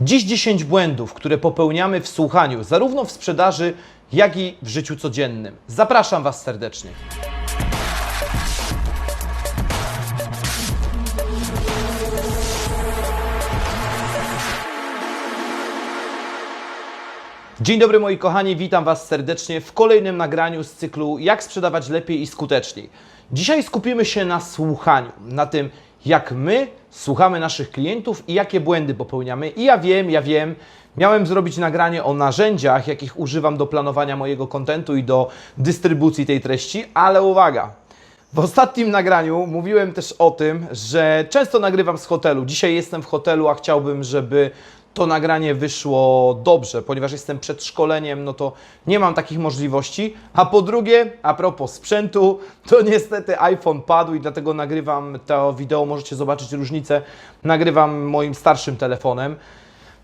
Dziś 10 błędów, które popełniamy w słuchaniu, zarówno w sprzedaży, jak i w życiu codziennym. Zapraszam Was serdecznie. Dzień dobry moi kochani, witam Was serdecznie w kolejnym nagraniu z cyklu Jak sprzedawać lepiej i skuteczniej. Dzisiaj skupimy się na słuchaniu, na tym jak my słuchamy naszych klientów i jakie błędy popełniamy. I ja wiem, ja wiem, miałem zrobić nagranie o narzędziach, jakich używam do planowania mojego kontentu i do dystrybucji tej treści, ale uwaga, w ostatnim nagraniu mówiłem też o tym, że często nagrywam z hotelu. Dzisiaj jestem w hotelu, a chciałbym, żeby to nagranie wyszło dobrze, ponieważ jestem przed szkoleniem, no to nie mam takich możliwości. A po drugie, a propos sprzętu, to niestety iPhone padł i dlatego nagrywam to wideo, możecie zobaczyć różnicę. Nagrywam moim starszym telefonem.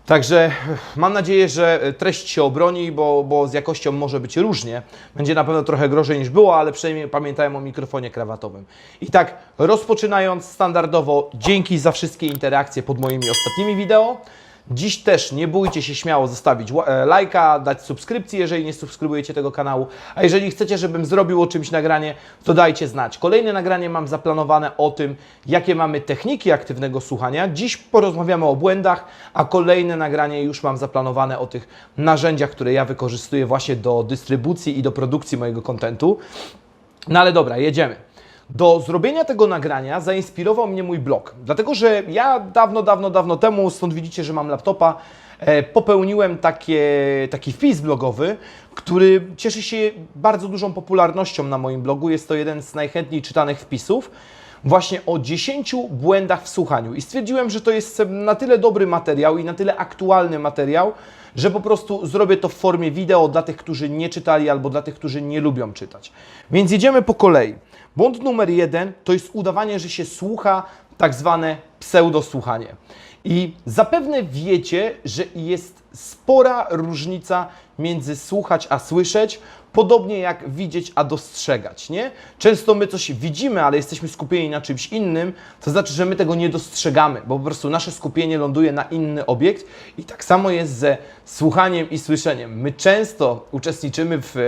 Także mam nadzieję, że treść się obroni, bo, bo z jakością może być różnie. Będzie na pewno trochę gorzej niż było, ale przynajmniej pamiętałem o mikrofonie krawatowym. I tak, rozpoczynając standardowo, dzięki za wszystkie interakcje pod moimi ostatnimi wideo. Dziś też nie bójcie się śmiało zostawić e, lajka, dać subskrypcję, jeżeli nie subskrybujecie tego kanału. A jeżeli chcecie, żebym zrobił o czymś nagranie, to dajcie znać. Kolejne nagranie mam zaplanowane o tym, jakie mamy techniki aktywnego słuchania. Dziś porozmawiamy o błędach, a kolejne nagranie już mam zaplanowane o tych narzędziach, które ja wykorzystuję właśnie do dystrybucji i do produkcji mojego kontentu. No ale dobra, jedziemy. Do zrobienia tego nagrania zainspirował mnie mój blog, dlatego że ja dawno, dawno, dawno temu, stąd widzicie, że mam laptopa, e, popełniłem takie, taki wpis blogowy, który cieszy się bardzo dużą popularnością na moim blogu. Jest to jeden z najchętniej czytanych wpisów właśnie o 10 błędach w słuchaniu. I stwierdziłem, że to jest na tyle dobry materiał i na tyle aktualny materiał, że po prostu zrobię to w formie wideo dla tych, którzy nie czytali albo dla tych, którzy nie lubią czytać. Więc jedziemy po kolei. Błąd numer jeden to jest udawanie, że się słucha, tak zwane pseudosłuchanie. I zapewne wiecie, że jest spora różnica między słuchać a słyszeć, podobnie jak widzieć a dostrzegać, nie? Często my coś widzimy, ale jesteśmy skupieni na czymś innym, to znaczy, że my tego nie dostrzegamy, bo po prostu nasze skupienie ląduje na inny obiekt i tak samo jest ze słuchaniem i słyszeniem. My często uczestniczymy, w, e,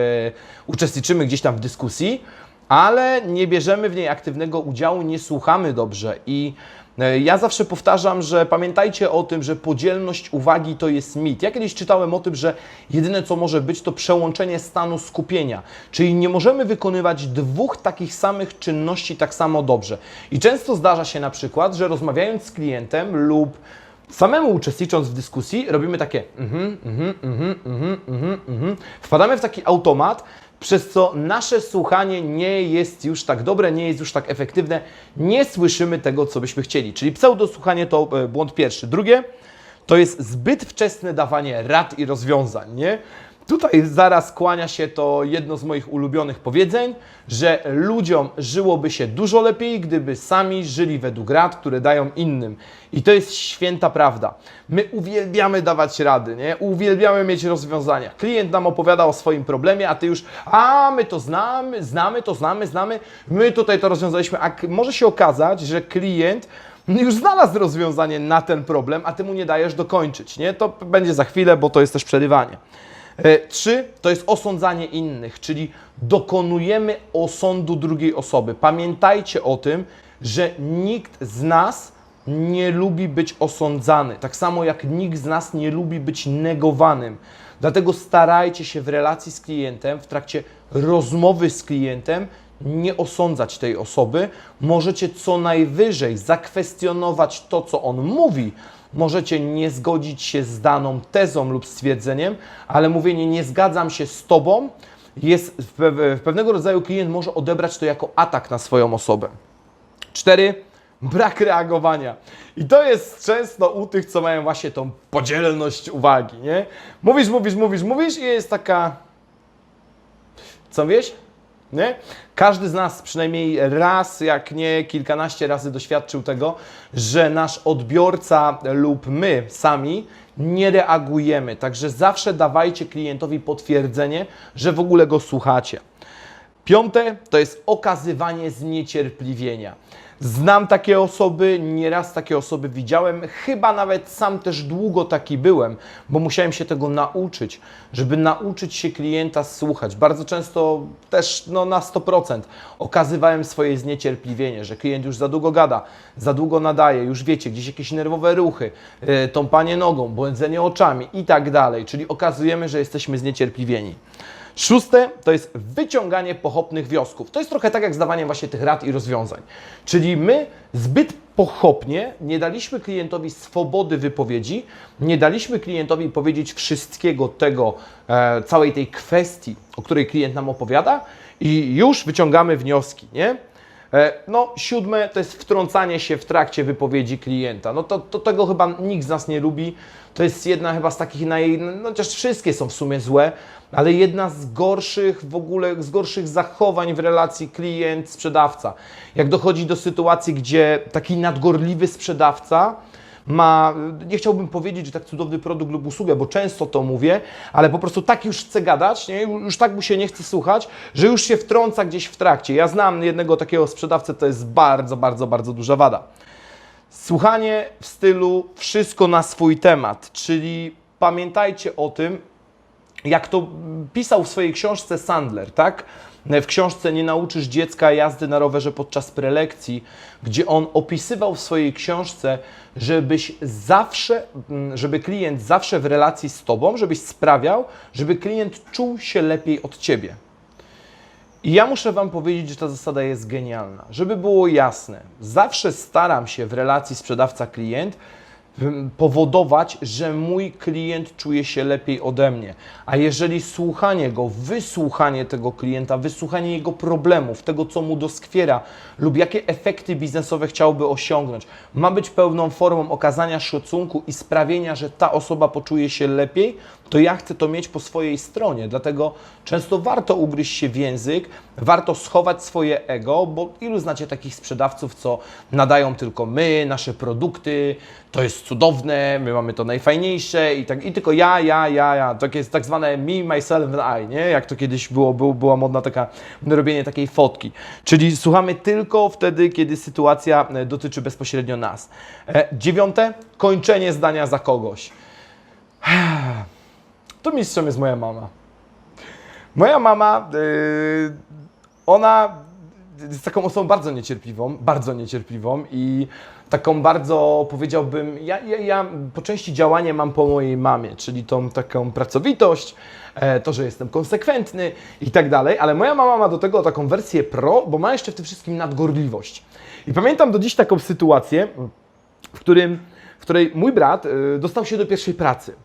uczestniczymy gdzieś tam w dyskusji, ale nie bierzemy w niej aktywnego udziału, nie słuchamy dobrze. I e, ja zawsze powtarzam, że pamiętajcie o tym, że podzielność uwagi to jest mit. Ja kiedyś czytałem o tym, że jedyne co może być to przełączenie stanu skupienia, czyli nie możemy wykonywać dwóch takich samych czynności tak samo dobrze. I często zdarza się na przykład, że rozmawiając z klientem lub samemu uczestnicząc w dyskusji, robimy takie mhm, mhm, mhm, mhm, mhm, mhm. Wpadamy w taki automat, przez co nasze słuchanie nie jest już tak dobre, nie jest już tak efektywne, nie słyszymy tego, co byśmy chcieli. Czyli pseudosłuchanie to e, błąd pierwszy. Drugie, to jest zbyt wczesne dawanie rad i rozwiązań, nie? Tutaj zaraz kłania się to jedno z moich ulubionych powiedzeń, że ludziom żyłoby się dużo lepiej, gdyby sami żyli według rad, które dają innym. I to jest święta prawda. My uwielbiamy dawać rady, nie? Uwielbiamy mieć rozwiązania. Klient nam opowiada o swoim problemie, a ty już, a my to znamy, znamy to, znamy, znamy, my tutaj to rozwiązaliśmy. A może się okazać, że klient już znalazł rozwiązanie na ten problem, a ty mu nie dajesz dokończyć, nie? To będzie za chwilę, bo to jest też przerywanie. E, Trzy to jest osądzanie innych, czyli dokonujemy osądu drugiej osoby. Pamiętajcie o tym, że nikt z nas nie lubi być osądzany, tak samo jak nikt z nas nie lubi być negowanym. Dlatego starajcie się w relacji z klientem, w trakcie rozmowy z klientem, nie osądzać tej osoby. Możecie co najwyżej zakwestionować to, co on mówi. Możecie nie zgodzić się z daną tezą lub stwierdzeniem, ale mówienie nie zgadzam się z tobą jest w, pe- w pewnego rodzaju klient może odebrać to jako atak na swoją osobę. Cztery, brak reagowania. I to jest często u tych, co mają właśnie tą podzielność uwagi, nie? Mówisz, mówisz, mówisz, mówisz i jest taka... Co wiesz? Nie? Każdy z nas przynajmniej raz, jak nie kilkanaście razy doświadczył tego, że nasz odbiorca lub my sami nie reagujemy. Także zawsze dawajcie klientowi potwierdzenie, że w ogóle go słuchacie. Piąte to jest okazywanie zniecierpliwienia. Znam takie osoby, nieraz takie osoby widziałem, chyba nawet sam też długo taki byłem, bo musiałem się tego nauczyć, żeby nauczyć się klienta słuchać. Bardzo często też no, na 100% okazywałem swoje zniecierpliwienie, że klient już za długo gada, za długo nadaje, już wiecie, gdzieś jakieś nerwowe ruchy, yy, tąpanie nogą, błędzenie oczami i tak dalej, czyli okazujemy, że jesteśmy zniecierpliwieni. Szóste to jest wyciąganie pochopnych wniosków. To jest trochę tak jak zdawanie właśnie tych rad i rozwiązań. Czyli my zbyt pochopnie nie daliśmy klientowi swobody wypowiedzi, nie daliśmy klientowi powiedzieć wszystkiego tego, e, całej tej kwestii, o której klient nam opowiada i już wyciągamy wnioski, nie? E, No, siódme to jest wtrącanie się w trakcie wypowiedzi klienta. No to, to tego chyba nikt z nas nie lubi. To jest jedna chyba z takich naj... No chociaż wszystkie są w sumie złe, ale jedna z gorszych w ogóle, z gorszych zachowań w relacji klient-sprzedawca. Jak dochodzi do sytuacji, gdzie taki nadgorliwy sprzedawca ma, nie chciałbym powiedzieć, że tak cudowny produkt lub usługę, bo często to mówię, ale po prostu tak już chce gadać, nie? już tak mu się nie chce słuchać, że już się wtrąca gdzieś w trakcie. Ja znam jednego takiego sprzedawcę, to jest bardzo, bardzo, bardzo duża wada. Słuchanie w stylu wszystko na swój temat, czyli pamiętajcie o tym, jak to pisał w swojej książce Sandler, tak? W książce Nie nauczysz dziecka jazdy na rowerze podczas prelekcji, gdzie on opisywał w swojej książce, żebyś zawsze, mm, żeby klient zawsze w relacji z tobą, żebyś sprawiał, żeby klient czuł się lepiej od ciebie. I ja muszę Wam powiedzieć, że ta zasada jest genialna. Żeby było jasne, zawsze staram się w relacji sprzedawca-klient powodować, że mój klient czuje się lepiej ode mnie. A jeżeli słuchanie go, wysłuchanie tego klienta, wysłuchanie jego problemów, tego co mu doskwiera lub jakie efekty biznesowe chciałby osiągnąć, ma być pełną formą okazania szacunku i sprawienia, że ta osoba poczuje się lepiej, to ja chcę to mieć po swojej stronie. Dlatego często warto ugryźć się w język, warto schować swoje ego, bo ilu znacie takich sprzedawców, co nadają tylko my, nasze produkty, to jest cudowne, my mamy to najfajniejsze i, tak, i tylko ja, ja, ja, ja. To jest tak zwane me, myself and I, nie? Jak to kiedyś było, było była modna taka, robienie takiej fotki. Czyli słuchamy tylko wtedy, kiedy sytuacja e, dotyczy bezpośrednio nas. E, dziewiąte, kończenie zdania za kogoś. To mistrzem jest moja mama. Moja mama, yy, ona jest taką osobą bardzo niecierpliwą, bardzo niecierpliwą i taką bardzo, powiedziałbym, ja, ja, ja po części działanie mam po mojej mamie, czyli tą taką pracowitość, e, to, że jestem konsekwentny i tak dalej, ale moja mama ma do tego taką wersję pro, bo ma jeszcze w tym wszystkim nadgorliwość. I pamiętam do dziś taką sytuację, w, którym, w której mój brat y, dostał się do pierwszej pracy.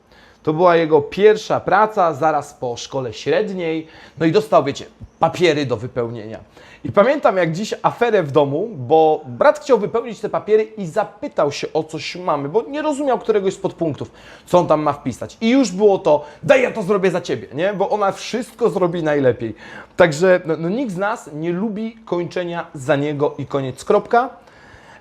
To była jego pierwsza praca, zaraz po szkole średniej. No i dostał, wiecie, papiery do wypełnienia. I pamiętam jak dziś aferę w domu, bo brat chciał wypełnić te papiery i zapytał się o coś mamy, bo nie rozumiał któregoś z podpunktów, co on tam ma wpisać. I już było to, daj ja to zrobię za ciebie, nie? Bo ona wszystko zrobi najlepiej. Także no, no, nikt z nas nie lubi kończenia za niego i koniec, kropka.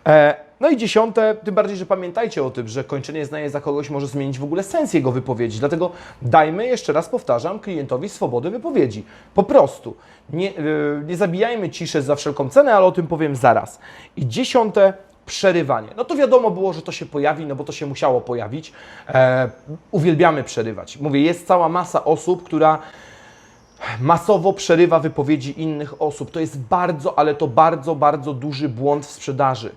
E, no i dziesiąte, tym bardziej, że pamiętajcie o tym, że kończenie zdania za kogoś może zmienić w ogóle sens jego wypowiedzi. Dlatego dajmy, jeszcze raz powtarzam, klientowi swobodę wypowiedzi. Po prostu. Nie, yy, nie zabijajmy ciszy za wszelką cenę, ale o tym powiem zaraz. I dziesiąte, przerywanie. No to wiadomo było, że to się pojawi, no bo to się musiało pojawić. E, uwielbiamy przerywać. Mówię, jest cała masa osób, która masowo przerywa wypowiedzi innych osób. To jest bardzo, ale to bardzo, bardzo duży błąd w sprzedaży.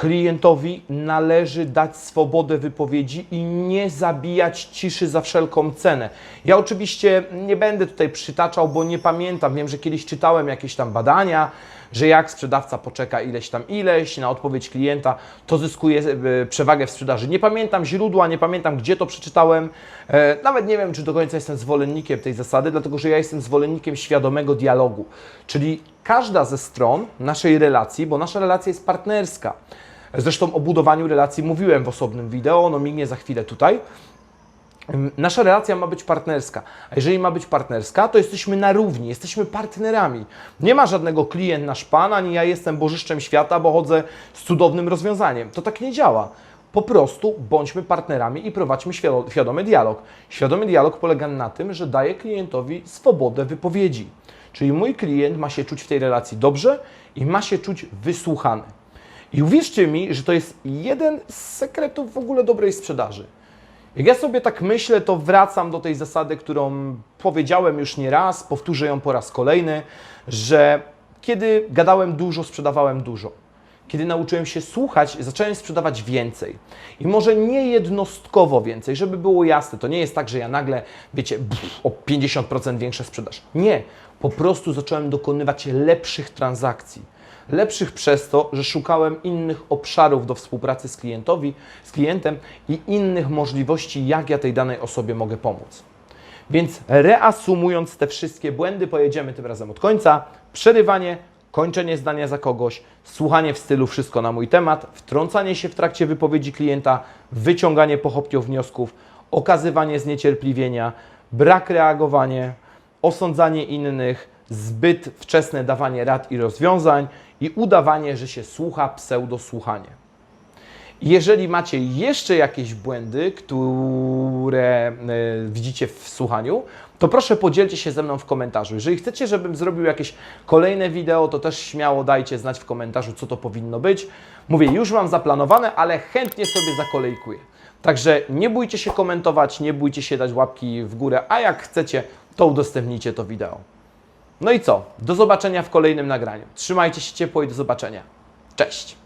Klientowi należy dać swobodę wypowiedzi i nie zabijać ciszy za wszelką cenę. Ja oczywiście nie będę tutaj przytaczał, bo nie pamiętam. Wiem, że kiedyś czytałem jakieś tam badania, że jak sprzedawca poczeka ileś tam ileś na odpowiedź klienta, to zyskuje e, przewagę w sprzedaży. Nie pamiętam źródła, nie pamiętam gdzie to przeczytałem. E, Nawet nie wiem, czy do końca jestem zwolennikiem tej zasady, dlatego że ja jestem zwolennikiem świadomego dialogu. Czyli każda ze stron naszej relacji, bo nasza relacja jest partnerska. Zresztą o budowaniu relacji mówiłem w osobnym wideo, ono mignie za chwilę tutaj. Nasza relacja ma być partnerska, a jeżeli ma być partnerska, to jesteśmy na równi, jesteśmy partnerami. Nie ma żadnego klient nasz pan, ani ja jestem bożyszczem świata, bo chodzę z cudownym rozwiązaniem. To tak nie działa. Po prostu bądźmy partnerami i prowadźmy świado- świadomy dialog. Świadomy dialog polega na tym, że daję klientowi swobodę wypowiedzi. Czyli mój klient ma się czuć w tej relacji dobrze i ma się czuć wysłuchany. I uwierzcie mi, że to jest jeden z sekretów w ogóle dobrej sprzedaży. Jak ja sobie tak myślę, to wracam do tej zasady, którą powiedziałem już nie raz, powtórzę ją po raz kolejny, że kiedy gadałem dużo, sprzedawałem dużo. Kiedy nauczyłem się słuchać, zacząłem sprzedawać więcej. I może nie jednostkowo więcej, żeby było jasne. To nie jest tak, że ja nagle, wiecie, pff, o 50% większa sprzedaż. Nie. Po prostu zacząłem dokonywać lepszych transakcji. Lepszych przez to, że szukałem innych obszarów do współpracy z, klientowi, z klientem i innych możliwości, jak ja tej danej osobie mogę pomóc. Więc reasumując te wszystkie błędy, pojedziemy tym razem od końca. Przerywanie, kończenie zdania za kogoś, słuchanie w stylu wszystko na mój temat, wtrącanie się w trakcie wypowiedzi klienta, wyciąganie pochopnie wniosków, okazywanie zniecierpliwienia, brak reagowania, osądzanie innych, zbyt wczesne dawanie rad i rozwiązań i udawanie, że się słucha pseudosłuchanie. Jeżeli macie jeszcze jakieś błędy, które e, widzicie w słuchaniu, to proszę podzielcie się ze mną w komentarzu. Jeżeli chcecie, żebym zrobił jakieś kolejne wideo, to też śmiało dajcie znać w komentarzu, co to powinno być. Mówię, już mam zaplanowane, ale chętnie sobie zakolejkuję. Także nie bójcie się komentować, nie bójcie się dać łapki w górę, a jak chcecie, to udostępnijcie to wideo. No i co? Do zobaczenia w kolejnym nagraniu. Trzymajcie się ciepło i do zobaczenia. Cześć!